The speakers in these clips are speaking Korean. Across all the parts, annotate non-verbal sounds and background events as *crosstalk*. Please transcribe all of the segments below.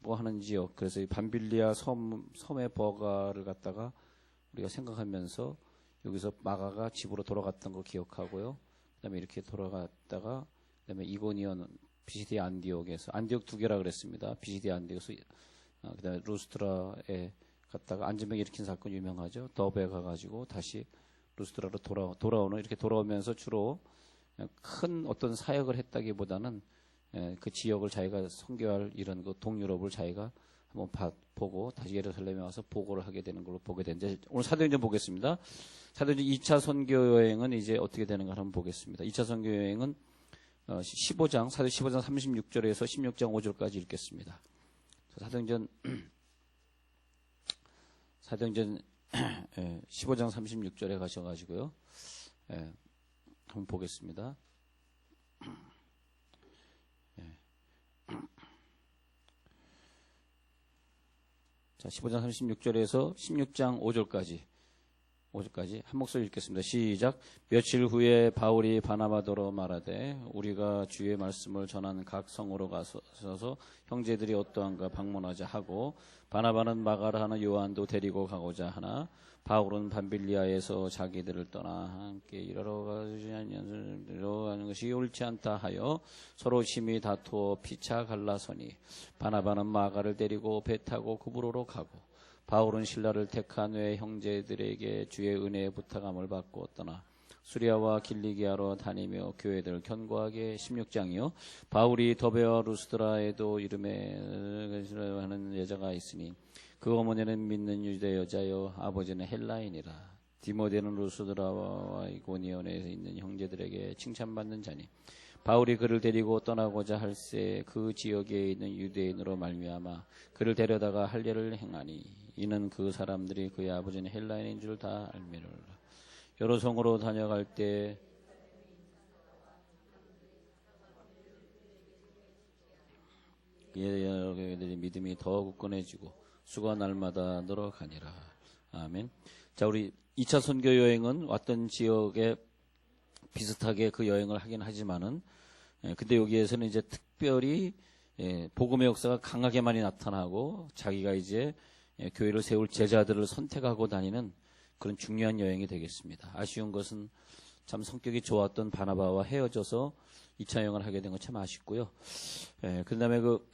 뭐 하는 지역 그래서 이 반빌리아 섬 섬의 버가를 갖다가 우리가 생각하면서 여기서 마가가 집으로 돌아갔던 거 기억하고요. 그다음에 이렇게 돌아갔다가 그다음에 이고니온 비시디 안디옥에서 안디옥 두 개라 그랬습니다. 비시디 안디옥에서 어, 그다음에 루스트라에 갔다가 안전병 일으킨 사건 유명하죠. 더베 가가지고 다시 루스트라로 돌아 돌아오는 이렇게 돌아오면서 주로 큰 어떤 사역을 했다기보다는 예, 그 지역을 자기가 선교할 이런 그 동유럽을 자기가 한번 봐, 보고 다시 예루살렘에 와서 보고를 하게 되는 걸로 보게 되는데 오늘 사도행전 보겠습니다. 사도행전 2차 선교 여행은 이제 어떻게 되는가 한번 보겠습니다. 2차 선교 여행은 어, 15장 사도 15장 36절에서 16장 5절까지 읽겠습니다. 사도행전 *clears throat* 사도행전 *clears throat* 15장 36절에 가셔가지고요. 예, 한번 보겠습니다. *clears throat* 자, 15장 36절에서 16장 5절까지 5절까지 한 목소리 읽겠습니다. 시작. 며칠 후에 바울이 바나바도로 말하되 우리가 주의 말씀을 전하는 각 성으로 가서 형제들이 어떠한가 방문하자 하고 바나바는 마가라 하는 요한도 데리고 가고자 하나 바울은 반빌리아에서 자기들을 떠나 함께 일하러 가는 것이 옳지 않다 하여 서로 심히 다투어 피차 갈라서니 바나바는 마가를 데리고 배 타고 구브로로 가고 바울은 신라를 택한 외 형제들에게 주의 은혜의 부탁함을 받고 떠나 수리아와 길리기아로 다니며 교회들 견고하게 16장이요. 바울이 더베와 루스드라에도 이름에 하는 여자가 있으니 그 어머니는 믿는 유대 여자요 아버지는 헬라인이라. 디모데는 루스드라와 이고니온에 있는 형제들에게 칭찬받는 자니. 바울이 그를 데리고 떠나고자 할새 그 지역에 있는 유대인으로 말미암아 그를 데려다가 할례를 행하니 이는 그 사람들이 그의 아버지는 헬라인인 줄 다 알미르라. 여러 성으로 다녀갈 때 여러 교회들이 믿음이 더 굳건해지고 수가 날마다 늘어가니라. 아멘. 자, 우리 2차 선교 여행은 왔던 지역에 비슷하게 그 여행을 하긴 하지만은, 예, 근데 여기에서는 이제 특별히, 예, 복음의 역사가 강하게 많이 나타나고 자기가 이제 예, 교회를 세울 제자들을 선택하고 다니는 그런 중요한 여행이 되겠습니다. 아쉬운 것은 참 성격이 좋았던 바나바와 헤어져서 2차 여행을 하게 된 건 참 아쉽고요. 예, 그 다음에 그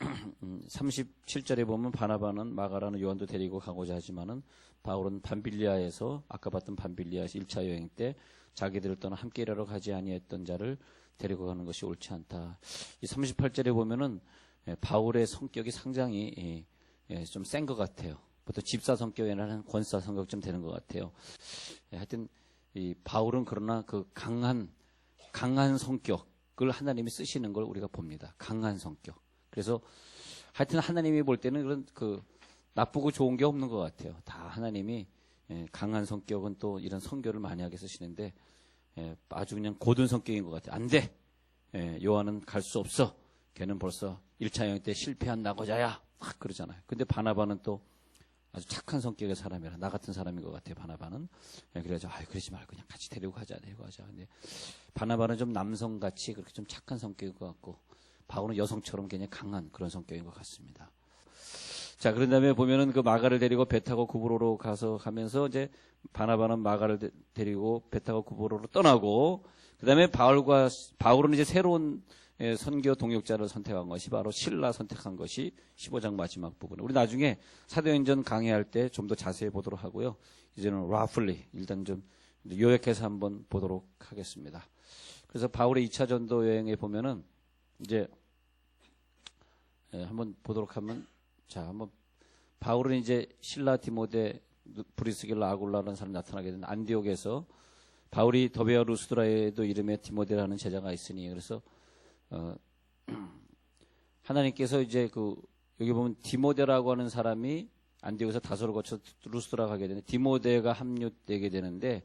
37절에 보면 바나바는 마가라는 요한도 데리고 가고자 하지만은 바울은 반빌리아에서 아까 봤던 반빌리아에서 1차 여행 때 자기들을 떠나 함께 일하러 가지 아니했던 자를 데리고 가는 것이 옳지 않다. 이 38절에 보면은 예, 바울의 성격이 상당히 예, 예, 좀센 것 같아요. 보통 집사 성격이라는 권사 성격 좀 되는 것 같아요. 예, 하여튼 이 바울은 그러나 그 강한 강한 성격을 하나님이 쓰시는 걸 우리가 봅니다. 강한 성격. 그래서 하여튼 하나님이 볼 때는 그런 그 나쁘고 좋은 게 없는 것 같아요. 다 하나님이 예, 강한 성격은 또 이런 성교를 많이 하게 쓰시는데 예, 아주 그냥 고든 성격인 것 같아요. 안 돼. 예, 요한은 갈 수 없어. 걔는 벌써 1차 여행 때 실패한 나고자야. 막 그러잖아요. 근데 바나바는 또 아주 착한 성격의 사람이라 나 같은 사람인 것 같아요. 바나바는 예, 그래서 아 그러지 말고 그냥 같이 데리고 가자 데리고 가자. 근데 바나바는 좀 남성같이 그렇게 좀 착한 성격인 것 같고 바울은 여성처럼 굉장히 강한 그런 성격인 것 같습니다. 자 그런 다음에 보면은 그 마가를 데리고 배 타고 구브로로 가서 가면서 이제 바나바는 마가를 데, 데리고 배 타고 구브로로 떠나고 그 다음에 바울과 바울은 이제 새로운 예, 선교 동역자를 선택한 것이 바로 신라 선택한 것이 15장 마지막 부분. 우리 나중에 사도행전 강의할 때 좀 더 자세히 보도록 하고요. 이제는 라플리 일단 좀 요약해서 한번 보도록 하겠습니다. 그래서 바울의 2차 전도 여행에 보면은 이제 예, 한번 보도록 하면 자 한번 바울은 이제 신라 디모데 브리스길라 아굴라라는 사람이 나타나게 된 안디옥에서 바울이 더베아 루스드라에도 이름에 디모데라는 제자가 있으니 그래서 어, *clears throat* 하나님께서 이제 그 여기 보면 디모데라고 하는 사람이 안디옥에서 다소를 거쳐 루스드라 가게 되는 디모데가 합류되게 되는데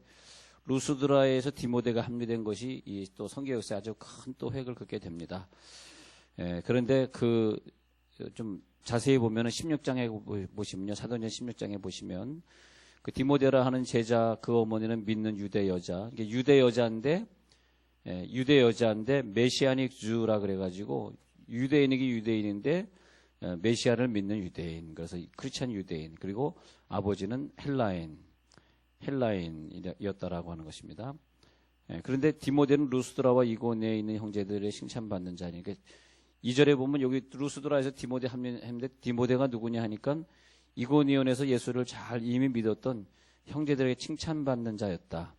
루스드라에서 디모데가 합류된 것이 이 또 성경 역사에 아주 큰 또 획을 긋게 됩니다. 예, 그런데 그 좀 자세히 보면은 16장에 보시면요. 사도전 16장에 보시면 그 디모데라 하는 제자 그 어머니는 믿는 유대 여자. 이게 유대 여자인데 예, 유대 여자인데 메시아닉 주라 그래가지고 유대인이기 유대인인데 어, 메시아를 믿는 유대인, 그래서 크리스찬 유대인, 그리고 아버지는 헬라인, 헬라인이었다라고 하는 것입니다. 예, 그런데 디모데는 루스드라와 이고네에 있는 형제들의 칭찬받는 자니까 이절에 보면 여기 루스드라에서 디모데 하는데 디모데가 누구냐 하니까 이고니온에서 예수를 잘 이미 믿었던 형제들에게 칭찬받는 자였다.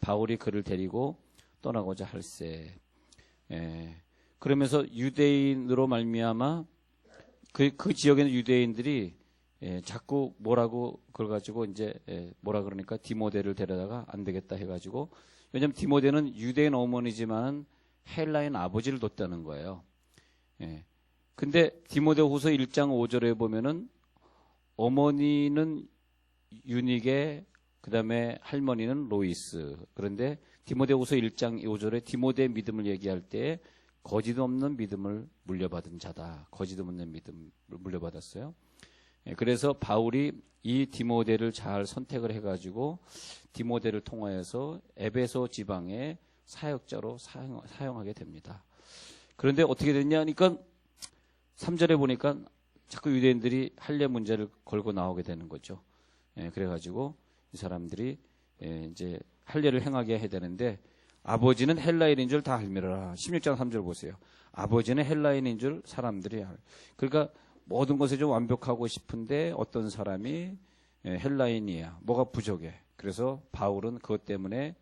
바울이 그를 데리고 떠나고자 할세. 예, 그러면서 유대인으로 말미암아 그, 그 지역에 있는 유대인들이 예, 자꾸 뭐라고 그걸 가지고 이제 예, 뭐라 그러니까 디모데를 데려다가 안 되겠다 해가지고 왜냐하면 디모데는 유대인 어머니지만 헬라인 아버지를 뒀다는 거예요. 예. 근데 디모데후서 1장 5절에 보면은 어머니는 유닉에 그다음에 할머니는 로이스. 그런데 디모데후서 1장 5절에 디모데의 믿음을 얘기할 때 거짓 없는 믿음을 물려받은 자다. 거짓 없는 믿음을 물려받았어요. 예, 그래서 바울이 이 디모데를 잘 선택을 해가지고 디모데를 통하여서 에베소 지방의 사역자로 사용, 사용하게 됩니다. 그런데 어떻게 됐냐 하니까 3절에 보니까 자꾸 유대인들이 할례 문제를 걸고 나오게 되는 거죠. 예, 그래가지고 이 사람들이 예, 이제 할례를 행하게 해야 되는데 아버지는 헬라인인 줄 다 알미라. 16장 3절 보세요. 아버지는 헬라인인 줄 사람들이 알. 그러니까 모든 것에 좀 완벽하고 싶은데 어떤 사람이 예, 헬라인이야. 뭐가 부족해. 그래서 바울은 그것 때문에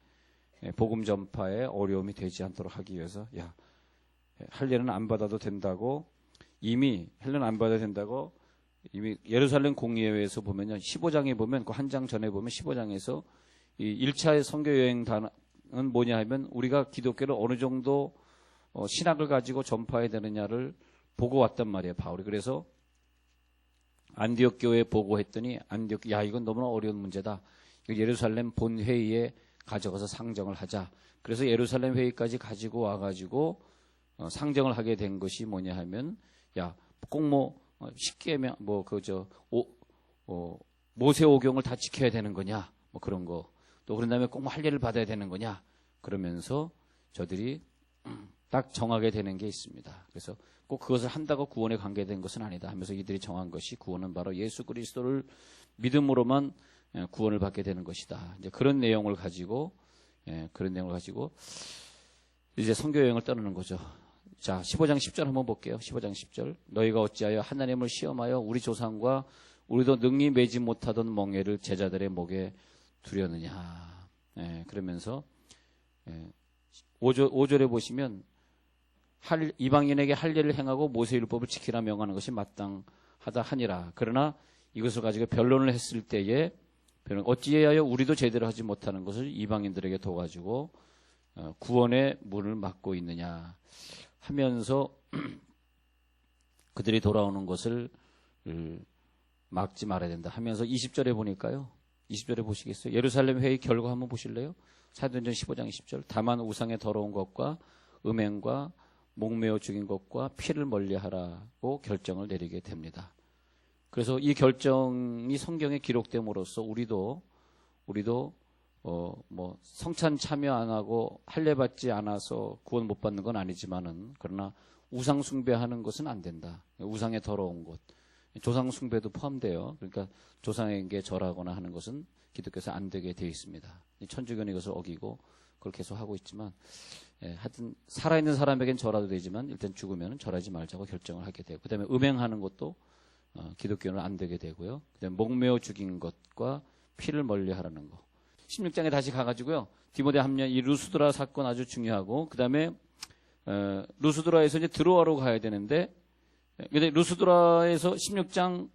예, 복음 전파에 어려움이 되지 않도록 하기 위해서 야 할례는 안 받아도 된다고 이미 할례는 안 받아도 된다고 이미 예루살렘 공예회에서 보면요 15장에 보면 그 한 장 전에 보면 15장에서 이 1차의 선교 여행 단은 뭐냐 하면 우리가 기독교를 어느 정도 어, 신학을 가지고 전파해야 되느냐를 보고 왔단 말이에요 바울이 그래서 안디옥 교회에 보고했더니 안디옥 야 이건 너무나 어려운 문제다. 예루살렘 본 회의에 가져가서 상정을 하자. 그래서 예루살렘 회의까지 가지고 와가지고 어, 상정을 하게 된 것이 뭐냐 하면 야꼭뭐 어, 십계명 뭐 그저 어, 모세오경을 다 지켜야 되는 거냐 뭐 그런 거 또 그런 다음에 꼭뭐 할례를 받아야 되는 거냐 그러면서 저들이 딱 정하게 되는 게 있습니다. 그래서 꼭 그것을 한다고 구원에 관계된 것은 아니다 하면서 이들이 정한 것이 구원은 바로 예수 그리스도를 믿음으로만 예, 구원을 받게 되는 것이다. 이제 그런 내용을 가지고 예, 그런 내용을 가지고 이제 선교 여행을 떠나는 거죠. 자, 15장 10절 한번 볼게요. 15장 10절. 너희가 어찌하여 하나님을 시험하여 우리 조상과 우리도 능히 매지 못하던 멍에를 제자들의 목에 두려느냐. 예, 그러면서 예, 5절, 5절에 보시면 할, 이방인에게 할례를 행하고 모세 율법을 지키라 명하는 것이 마땅하다 하니라. 그러나 이것을 가지고 변론을 했을 때에 어찌하여 우리도 제대로 하지 못하는 것을 이방인들에게 둬가지고 어, 구원의 문을 막고 있느냐 하면서 *clears throat* 그들이 돌아오는 것을 막지 말아야 된다 하면서 20절에 보니까요. 20절에 보시겠어요? 예루살렘 회의 결과 한번 보실래요? 사도행전 15장 20절. 다만 우상의 더러운 것과 음행과 목매어 죽인 것과 피를 멀리하라고 결정을 내리게 됩니다. 그래서 이 결정이 성경에 기록됨으로써 우리도 우리도 어 뭐 성찬 참여 안 하고 할례 받지 않아서 구원 못 받는 건 아니지만은 그러나 우상 숭배하는 것은 안 된다. 우상의 더러운 것. 조상 숭배도 포함돼요. 그러니까 조상에게 절하거나 하는 것은 기독교에서 안 되게 되어 있습니다. 천주교는 이것을 어기고 그걸 계속 하고 있지만 예, 하여튼 살아있는 사람에겐 절하도 되지만 일단 죽으면 절하지 말자고 결정을 하게 되고 그다음에 음행하는 것도 어, 기독교는 안 되게 되고요. 그다음에 목매어 죽인 것과 피를 멀리하라는 거. 16장에 다시 가가지고요. 디모데 함년 이 루스드라 사건 아주 중요하고 그다음에 어, 루스드라에서 이제 드로아로 가야 되는데 근데 루스드라에서 16장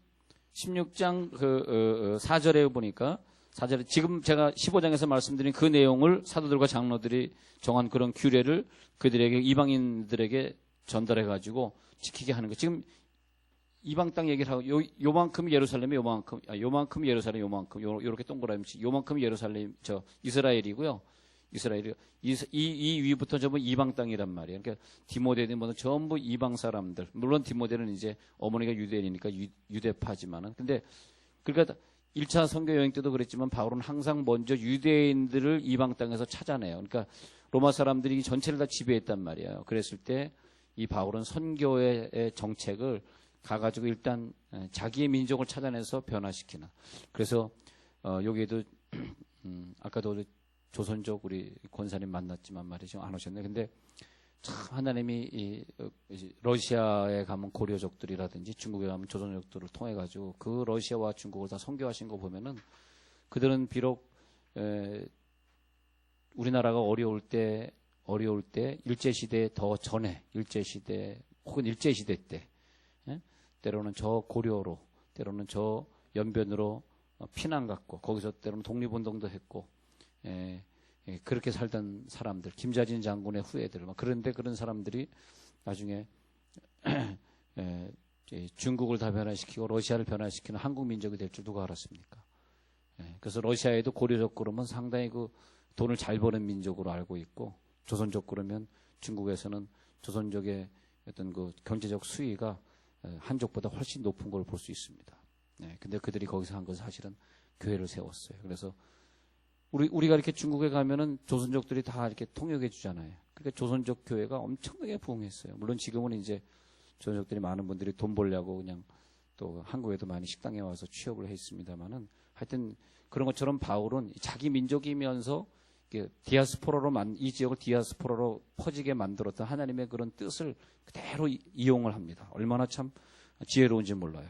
16장 그 어, 어, 4절에 보니까 4절에 지금 제가 15장에서 말씀드린 그 내용을 사도들과 장로들이 정한 그런 규례를 그들에게 이방인들에게 전달해 가지고 지키게 하는 거. 지금 이방 땅 얘기를 하고 요, 요만큼 예루살렘이 요만큼 아, 요만큼 예루살렘 요만큼 요, 요렇게 동그라미 요만큼 예루살렘 저 이스라엘이고요. 이스라엘이 이, 이, 이 위부터 전부 이방 땅이란 말이에요. 그러니까 디모데는 뭐 전부 이방 사람들. 물론 디모데는 이제 어머니가 유대인이니까 유, 대파지만은 근데 그러니까 1차 선교 여행 때도 그랬지만 바울은 항상 먼저 유대인들을 이방 땅에서 찾아내요. 그러니까 로마 사람들이 전체를 다 지배했단 말이에요. 그랬을 때 이 바울은 선교의 정책을 가가지고 일단 에, 자기의 민족을 찾아내서 변화시키는. 그래서 어, 여기에도 *clears throat* 음, 아까도 조선족 우리 권사님 만났지만 말이죠 안 오셨네. 근데 참 하나님이 이, 어, 이 러시아에 가면 고려족들이라든지 중국에 가면 조선족들을 통해 가지고 그 러시아와 중국을 다 선교하신 거 보면은 그들은 비록 에, 우리나라가 어려울 때 어려울 때 일제 시대 더 전에 일제 시대 혹은 일제 시대 때 예? 때로는 저 고려로 때로는 저 연변으로 어, 피난 갔고 거기서 때로는 독립운동도 했고 예, 예, 그렇게 살던 사람들 김자진 장군의 후예들 막 그런데 그런 사람들이 나중에 *clears throat* 예, 이 중국을 다 변화시키고 러시아를 변화시키는 한국 민족이 될 줄 누가 알았습니까? 예, 그래서 러시아에도 고려적 그러면 상당히 그 돈을 잘 버는 민족으로 알고 있고 조선족 그러면 중국에서는 조선족의 어떤 그 경제적 수위가 에, 한족보다 훨씬 높은 걸 볼 수 있습니다. 네, 근데 그들이 거기서 한 것은 사실은 교회를 세웠어요. 그래서 우리 우리가 이렇게 중국에 가면은 조선족들이 다 이렇게 통역해 주잖아요. 그러니까 조선족 교회가 엄청나게 부흥했어요. 물론 지금은 이제 조선족들이 많은 분들이 돈 벌려고 그냥 또 한국에도 많이 식당에 와서 취업을 했습니다만은 하여튼 그런 것처럼 바울은 자기 민족이면서 디아스포라로 만, 이 지역을 디아스포라로 퍼지게 만들었던 하나님의 그런 뜻을 그대로 이- 이용을 합니다. 얼마나 참 지혜로운지 몰라요.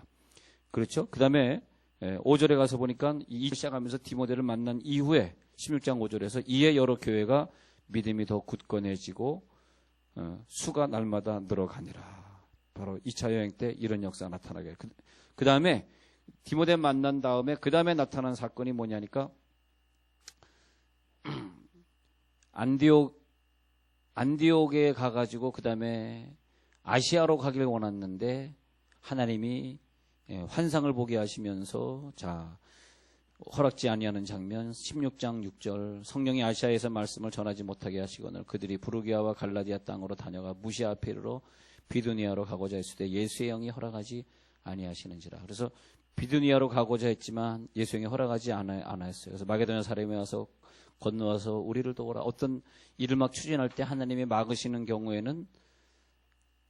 그렇죠? 그 다음에 5절에 가서 보니까 이 시작하면서 디모데를 만난 이후에 16장 5절에서 이에 여러 교회가 믿음이 더 굳건해지고 어, 수가 날마다 늘어가니라. 바로 2차 여행 때 이런 역사가 나타나게. 그, 그 다음에 디모데 만난 다음에 그 다음에 나타난 사건이 뭐냐니까 *clears throat* 안디옥 안디옥에 가가지고 그 다음에 아시아로 가길 원했는데 하나님이 예, 환상을 보게 하시면서 자 허락지 아니하는 장면 16장 6절 성령이 아시아에서 말씀을 전하지 못하게 하시거늘 그들이 부르기아와 갈라디아 땅으로 다녀가 무시아 페르로 비두니아로 가고자 했을 때 예수의 영이 허락하지 아니하시는지라. 그래서 비두니아로 가고자 했지만 예수의 영이 허락하지 않았어요. 그래서 마게도냐 사람이 와서 건너와서 우리를 도우라. 어떤 일을 막 추진할 때 하나님이 막으시는 경우에는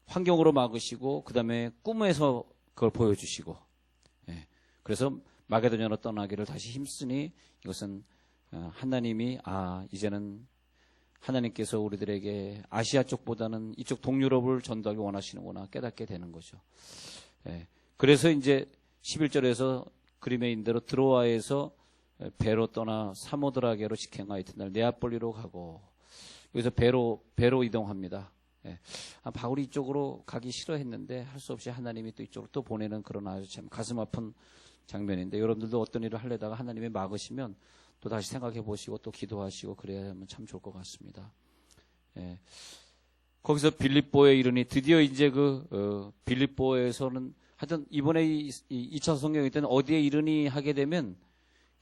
환경으로 막으시고 그 다음에 꿈에서 그걸 보여주시고 예. 그래서 마게도냐로 떠나기를 다시 힘쓰니 이것은 어, 하나님이 아 이제는 하나님께서 우리들에게 아시아 쪽보다는 이쪽 동유럽을 전도하기 원하시는구나 깨닫게 되는 거죠. 예. 그래서 이제 11절에서 그림에 있는 대로 드로아에서 배로 떠나 사모드라게로 직행하 이튿날 네아폴리로 가고 여기서 배로 배로 이동합니다. 예. 아, 바울이 이쪽으로 가기 싫어했는데 할 수 없이 하나님이 또 이쪽으로 또 보내는 그런 아주 참 가슴 아픈 장면인데 여러분들도 어떤 일을 하려다가 하나님이 막으시면 또 다시 생각해 보시고 또 기도하시고 그래야 하면 참 좋을 것 같습니다. 예. 거기서 빌립보에 이르니 드디어 이제 그 어, 빌립보에서는 하여튼 이번에 이, 이 2차 성경일 때는 어디에 이르니 하게 되면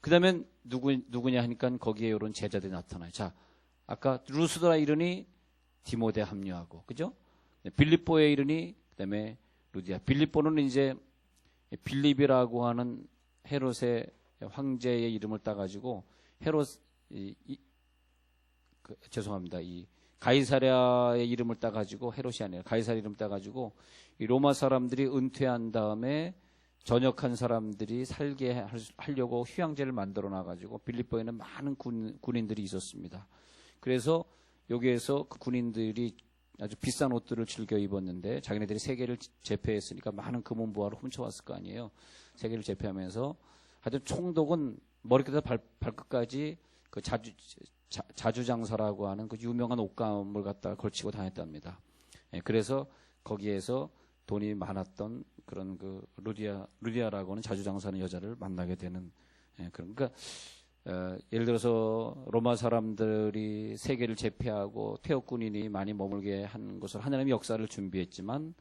그 다음엔 누구 누구냐 하니까 거기에 이런 제자들이 나타나요. 자, 아까 루스드라 이르니 디모데 합류하고 그죠? 네, 빌립보에 이르니 그다음에 루디아. 빌립보는 이제 빌립이라고 하는 헤롯의 황제의 이름을 따가지고 헤롯 이, 이, 그, 죄송합니다. 이 가이사랴의 이름을 따가지고 헤롯이 아니라 가이사랴 이름 따가지고 이 로마 사람들이 은퇴한 다음에 전역한 사람들이 살게 할- 하려고 휴양지를 만들어 놔가지고 빌립보에는 많은 군, 군인들이 있었습니다. 그래서 여기에서 그 군인들이 아주 비싼 옷들을 즐겨 입었는데 자기네들이 세계를 제패했으니까 많은 금은 부하를 훔쳐왔을 거 아니에요. 세계를 제패하면서 하여튼 총독은 머리끝에서 발, 발끝까지 그 자주 자, 자주 장사라고 하는 그 유명한 옷감을 갖다 걸치고 다녔답니다. 예, 그래서 거기에서 돈이 많았던 그런 그 루디아 루디아라고는 자주 장사하는 여자를 만나게 되는 예, 그런 그러니까 어, 예를 들어서 로마 사람들이 세계를 제패하고 태국 군인이 많이 머물게 한 것을 하나님이 역사를 준비했지만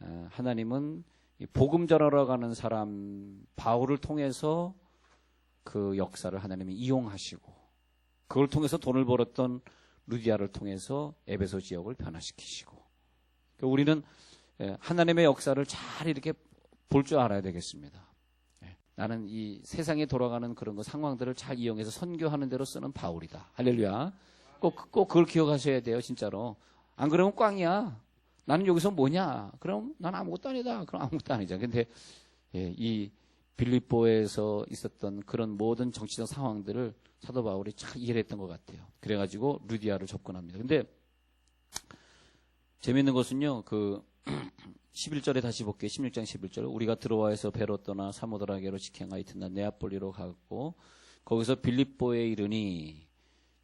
어, 하나님은 이 복음 전하러 가는 사람 바울을 통해서 그 역사를 하나님이 이용하시고 그걸 통해서 돈을 벌었던 루디아를 통해서 에베소 지역을 변화시키시고 그러니까 우리는 예, 하나님의 역사를 잘 이렇게 볼 줄 알아야 되겠습니다. 예, 나는 이 세상에 돌아가는 그런 거 상황들을 잘 이용해서 선교하는 대로 쓰는 바울이다. 할렐루야. 꼭, 꼭 그걸 기억하셔야 돼요, 진짜로. 안 그러면 꽝이야. 나는 여기서 뭐냐? 그럼 난 아무것도 아니다. 그럼 아무것도 아니죠. 근데 예, 이 빌립보에서 있었던 그런 모든 정치적 상황들을 사도 바울이 잘 이해를 했던 것 같아요. 그래가지고 루디아를 접근합니다. 근데 재미있는 것은요, 그 11절에 다시 볼게요. 16장 11절. 우리가 들어와서 베로토나 사모드라게로 직행하 이튿날 네아폴리로 가고 거기서 빌립보에 이르니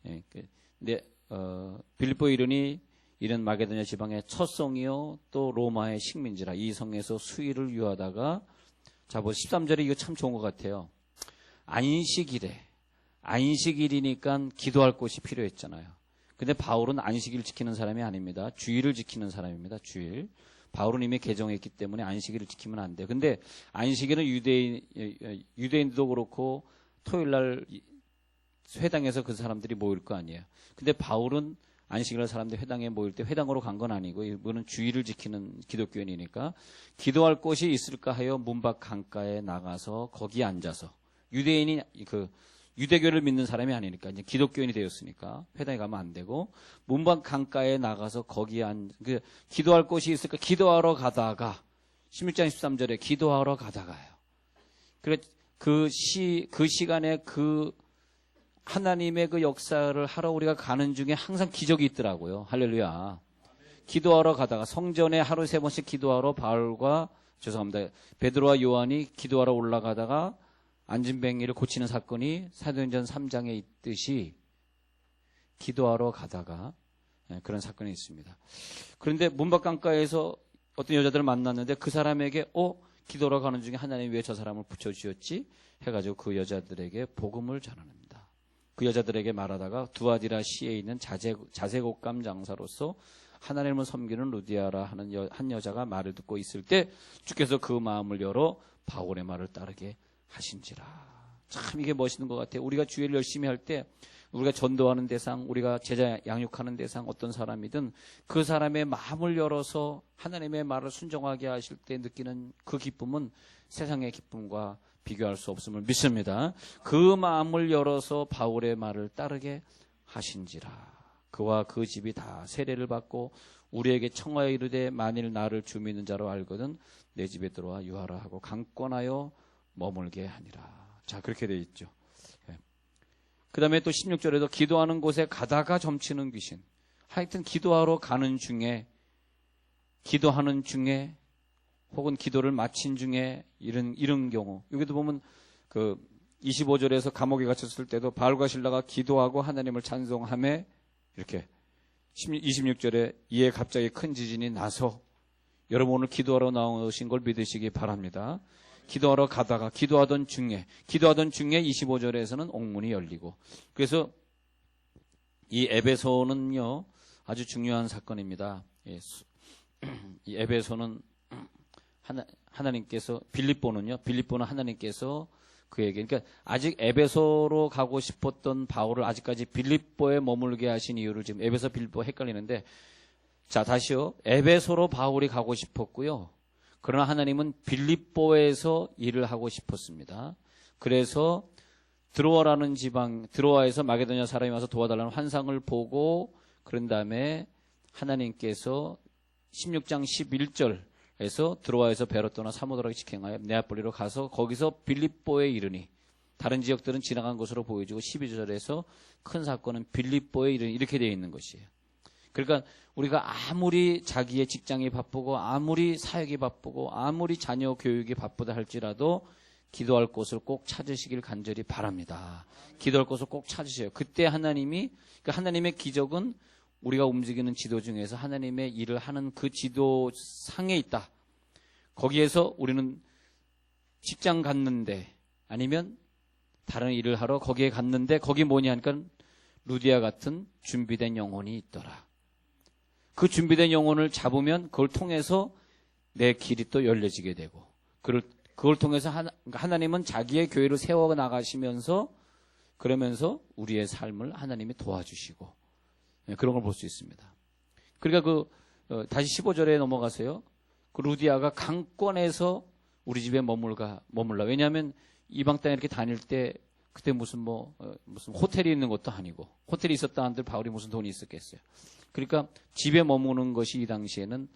예, 그, 근데 어, 빌립보에 이르니 이런 마게도냐 지방의 첫 성이요 또 로마의 식민지라 이 성에서 수위를 유하다가 자, 뭐 13절에 이거 참 좋은 것 같아요. 안식일에 안식일이니까 기도할 곳이 필요했잖아요. 근데 바울은 안식일 지키는 사람이 아닙니다. 주일을 지키는 사람입니다. 주일. 바울은 이미 개정했기 때문에 안식일을 지키면 안 돼요. 근데 안식일은 유대인 유대인도 그렇고 토요일 날 회당에서 그 사람들이 모일 거 아니에요. 근데 바울은 안식일 사람들 회당에 모일 때 회당으로 간 건 아니고 이분은 주의를 지키는 기독교인이니까 기도할 곳이 있을까 하여 문밖 강가에 나가서 거기 앉아서 유대인이 그 유대교를 믿는 사람이 아니니까 이제 기독교인이 되었으니까 회당에 가면 안 되고 문밖 강가에 나가서 거기 앉그 기도할 곳이 있을까 기도하러 가다가 16장 13절에 기도하러 가다가요. 그래 그시그 그 시간에 그 하나님의 그 역사를 하러 우리가 가는 중에 항상 기적이 있더라고요. 할렐루야. 기도하러 가다가 성전에 하루 세 번씩 기도하러 바울과 죄송합니다. 베드로와 요한이 기도하러 올라가다가 안진뱅이를 고치는 사건이 사도행전 3장에 있듯이 기도하러 가다가 예, 그런 사건이 있습니다. 그런데 문밖강가에서 어떤 여자들을 만났는데 그 사람에게 어? 기도하러 가는 중에 하나님이 왜저 사람을 붙여주셨지? 해가지고 그 여자들에게 복음을 전하는 그 여자들에게 말하다가 두아디라 시에 있는 자제, 자세곡감 장사로서 하나님을 섬기는 루디아라 하는 여, 한 여자가 말을 듣고 있을 때 주께서 그 마음을 열어 바울의 말을 따르게 하신지라. 참 이게 멋있는 것 같아요. 우리가 주의를 열심히 할 때 우리가 전도하는 대상, 우리가 제자 양육하는 대상 어떤 사람이든 그 사람의 마음을 열어서 하나님의 말을 순종하게 하실 때 느끼는 그 기쁨은 세상의 기쁨과 비교할 수 없음을 믿습니다. 그 마음을 열어서 바울의 말을 따르게 하신지라. 그와 그 집이 다 세례를 받고 우리에게 청하여 이르되 만일 나를 주 믿는 자로 알거든 내 집에 들어와 유하라 하고 강권하여 머물게 하니라. 자, 그렇게 돼 있죠. 예. 그 다음에 또 16절에도 기도하는 곳에 가다가 점치는 귀신. 하여튼 기도하러 가는 중에, 기도하는 중에 혹은 기도를 마친 중에 이런 이런 경우 여기도 보면 그 25절에서 감옥에 갇혔을 때도 바울과 신라가 기도하고 하나님을 찬송함에 이렇게 26절에 이에 갑자기 큰 지진이 나서 여러분 오늘 기도하러 나오신 걸 믿으시기 바랍니다. 기도하러 가다가 기도하던 중에 기도하던 중에 25절에서는 옥문이 열리고 그래서 이 에베소는요 아주 중요한 사건입니다. 예, *clears throat* 이 에베소는 하나, 하나님께서 빌립보는요. 빌립보는 하나님께서 그에게 그러니까 아직 에베소로 가고 싶었던 바울을 아직까지 빌립보에 머물게 하신 이유를 지금 에베소 빌립보 헷갈리는데 자 다시요. 에베소로 바울이 가고 싶었고요. 그러나 하나님은 빌립보에서 일을 하고 싶었습니다. 그래서 드로아라는 지방 드로아에서 마게도냐 사람이 와서 도와달라는 환상을 보고 그런 다음에 하나님께서 16장 11절 에서 들어와서 베로토나 사모드라기 직행하여 네아폴리로 가서 거기서 빌립보에 이르니 다른 지역들은 지나간 것으로 보여지고 12절에서 큰 사건은 빌립보에 이르니 이렇게 되어 있는 것이에요. 그러니까 우리가 아무리 자기의 직장이 바쁘고 아무리 사역이 바쁘고 아무리 자녀 교육이 바쁘다 할지라도 기도할 곳을 꼭 찾으시길 간절히 바랍니다. 기도할 곳을 꼭 찾으세요. 그때 하나님이 그 하나님의 기적은 우리가 움직이는 지도 중에서 하나님의 일을 하는 그 지도 상에 있다. 거기에서 우리는 직장 갔는데 아니면 다른 일을 하러 거기에 갔는데 거기 뭐냐 하니까 루디아 같은 준비된 영혼이 있더라. 그 준비된 영혼을 잡으면 그걸 통해서 내 길이 또 열려지게 되고 그걸, 그걸 통해서 하나, 하나 님은 자기의 교회를 세워 나가시면서 그러면서 우리의 삶을 하나님이 도와주시고 네, 그런 걸 볼 수 있습니다. 그러니까 그 어, 다시 15절에 넘어가세요. 그 루디아가 강권에서 우리 집에 머물가 머물라. 왜냐하면 이방 땅에 이렇게 다닐 때 그때 무슨 뭐 어, 무슨 호텔이 있는 것도 아니고 호텔이 있었다 한들 바울이 무슨 돈이 있었겠어요. 그러니까 집에 머무는 것이 이 당시에는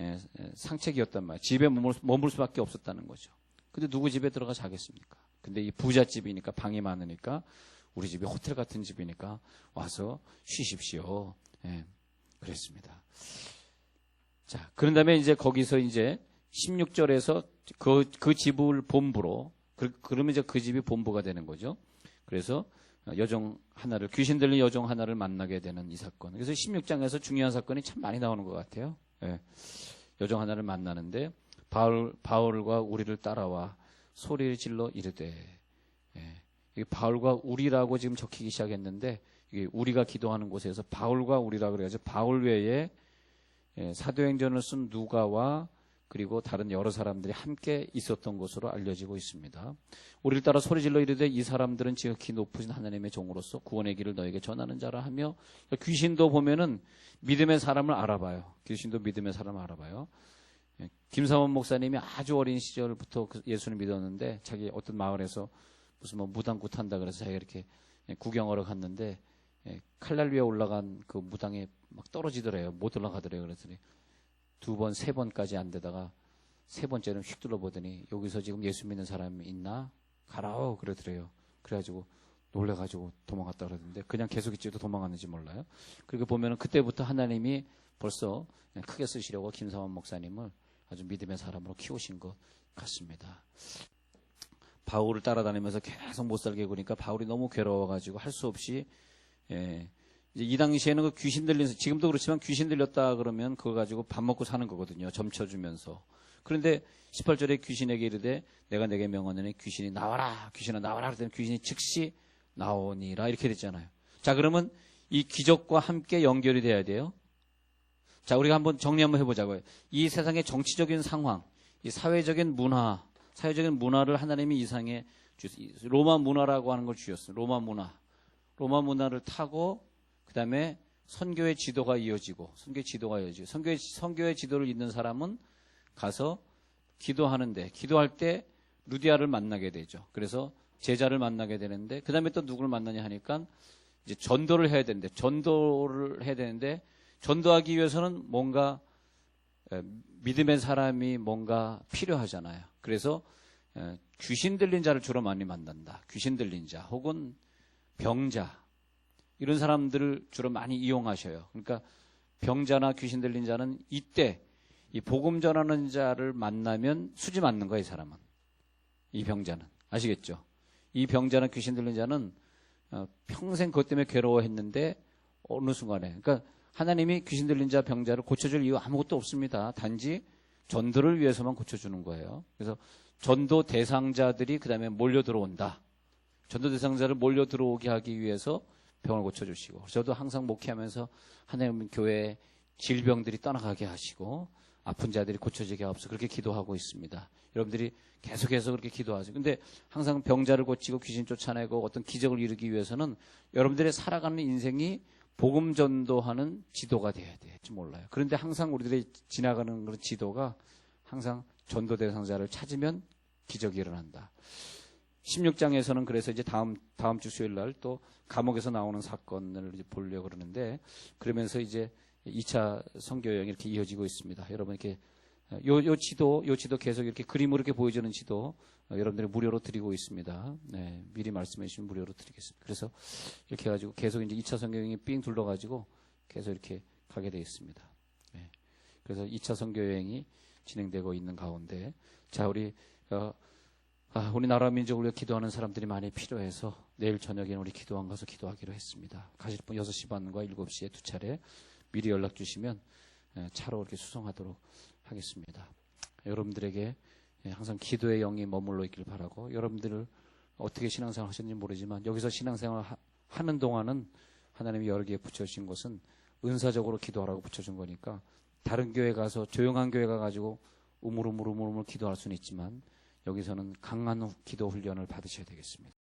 예, 예, 상책이었단 말이에요. 집에 머물, 머물 수밖에 없었다는 거죠. 근데 누구 집에 들어가 자겠습니까? 근데 이 부잣집이니까 방이 많으니까 우리 집이 호텔 같은 집이니까 와서 쉬십시오. 예, 그랬습니다. 자, 그런 다음에 이제 거기서 이제 16절에서 그, 그 집을 본부로, 그, 그러면 이제 그 집이 본부가 되는 거죠. 그래서 여종 하나를, 귀신 들린 여종 하나를 만나게 되는 이 사건. 그래서 16장에서 중요한 사건이 참 많이 나오는 것 같아요. 예. 여종 하나를 만나는데, 바울, 바울과 우리를 따라와 소리를 질러 이르되, 예. 이 바울과 우리라고 지금 적히기 시작했는데, 이게 우리가 기도하는 곳에서 바울과 우리라 그래가지고 바울 외에 예, 사도행전을 쓴 누가와 그리고 다른 여러 사람들이 함께 있었던 것으로 알려지고 있습니다. 우리를 따라 소리질러 이르되 이 사람들은 지극히 높으신 하나님의 종으로서 구원의 길을 너에게 전하는 자라 하며 귀신도 보면은 믿음의 사람을 알아봐요. 귀신도 믿음의 사람을 알아봐요. 예, 김사원 목사님이 아주 어린 시절부터 그 예수를 믿었는데 자기 어떤 마을에서 무슨 뭐 무당구 탄다 그래서 자기가 이렇게 예, 구경하러 갔는데 예, 칼날 위에 올라간 그 무당에 막 떨어지더래요. 못 올라가더래요. 그랬더니 두 번, 세 번까지 안 되다가 세 번째는 휙 둘러보더니 여기서 지금 예수 믿는 사람이 있나? 가라오 그러더래요. 그래가지고 놀래가지고 도망갔다 그러던데 그냥 계속 있지도 도망갔는지 몰라요. 그리고 보면은 그때부터 하나님이 벌써 크게 쓰시려고 김사원 목사님을 아주 믿음의 사람으로 키우신 것 같습니다. 바울을 따라다니면서 계속 못 살게 구니까 바울이 너무 괴로워가지고 할 수 없이 예, 이 당시에는 그 귀신 들린 지금도 그렇지만 귀신 들렸다 그러면 그거 가지고 밥 먹고 사는 거거든요. 점쳐주면서. 그런데 18절에 귀신에게 이르되 내가 내게 명하느니 귀신이 나와라. 귀신아 나와라. 그랬더니 귀신이 즉시 나오니라 이렇게 됐잖아요. 자 그러면 이 기적과 함께 연결이 돼야 돼요. 자 우리가 한번 정리 한번 해보자고요. 이 세상의 정치적인 상황, 이 사회적인 문화, 사회적인 문화를 하나님이 이상에. 로마 문화라고 하는 걸 주셨어요. 로마 문화. 로마 문화를 타고 그 다음에 선교의 지도가 이어지고 선교의 지도가 이어지고 선교의 선교의 지도를 잇는 사람은 가서 기도하는데 기도할 때 루디아를 만나게 되죠. 그래서 제자를 만나게 되는데 그 다음에 또 누구를 만나냐 하니까 이제 전도를 해야 되는데 전도를 해야 되는데 전도하기 위해서는 뭔가 에, 믿음의 사람이 뭔가 필요하잖아요. 그래서 에, 귀신 들린 자를 주로 많이 만난다. 귀신 들린 자 혹은 병자 이런 사람들을 주로 많이 이용하셔요. 그러니까 병자나 귀신 들린 자는 이때 이 복음 전하는 자를 만나면 수지 맞는 거예요, 이 사람은. 이 병자는. 아시겠죠? 이 병자나 귀신 들린 자는 어, 평생 그것 때문에 괴로워했는데 어느 순간에 그러니까 하나님이 귀신 들린 자 병자를 고쳐줄 이유 아무것도 없습니다. 단지 전도를 위해서만 고쳐주는 거예요. 그래서 전도 대상자들이 그 다음에 몰려 들어온다. 전도 대상자를 몰려 들어오게 하기 위해서 병을 고쳐주시고 저도 항상 목회하면서 하나님 교회 질병들이 떠나가게 하시고 아픈 자들이 고쳐지게 하옵소서 그렇게 기도하고 있습니다. 여러분들이 계속해서 그렇게 기도하세요. 근데 항상 병자를 고치고 귀신 쫓아내고 어떤 기적을 이루기 위해서는 여러분들의 살아가는 인생이 복음 전도하는 지도가 돼야 될지 몰라요. 그런데 항상 우리들의 지나가는 그런 지도가 항상 전도 대상자를 찾으면 기적이 일어난다. 16장에서는 그래서 이제 다음 다음 주 수요일 날 또 감옥에서 나오는 사건을 이제 보려고 그러는데 그러면서 이제 2차 선교 여행이 이렇게 이어지고 있습니다. 여러분 이렇게 요, 요 지도, 요 지도 계속 이렇게 그림으로 이렇게 보여주는 지도 어, 여러분들이 무료로 드리고 있습니다. 네, 미리 말씀해 주시면 무료로 드리겠습니다. 그래서 이렇게 해가지고 계속 이제 2차 선교 여행이 삥 둘러가지고 계속 이렇게 가게 되어 있습니다. 네, 그래서 2차 선교 여행이 진행되고 있는 가운데 자 우리 어, 아, 우리나라 민족을 위해 기도하는 사람들이 많이 필요해서 내일 저녁에는 우리 기도원 가서 기도하기로 했습니다. 가실 분 6시 반과 7시에 두 차례 미리 연락 주시면 예, 차로 이렇게 수송하도록 하겠습니다. 여러분들에게 예, 항상 기도의 영이 머물러 있길 바라고 여러분들을 어떻게 신앙생활 하셨는지 모르지만 여기서 신앙생활 하는 동안은 하나님이 여러 개에 붙여주신 것은 은사적으로 기도하라고 붙여준 거니까 다른 교회 가서 조용한 교회 가가지고 우물우물우물우물 기도할 수는 있지만 여기서는 강한 기도 훈련을 받으셔야 되겠습니다.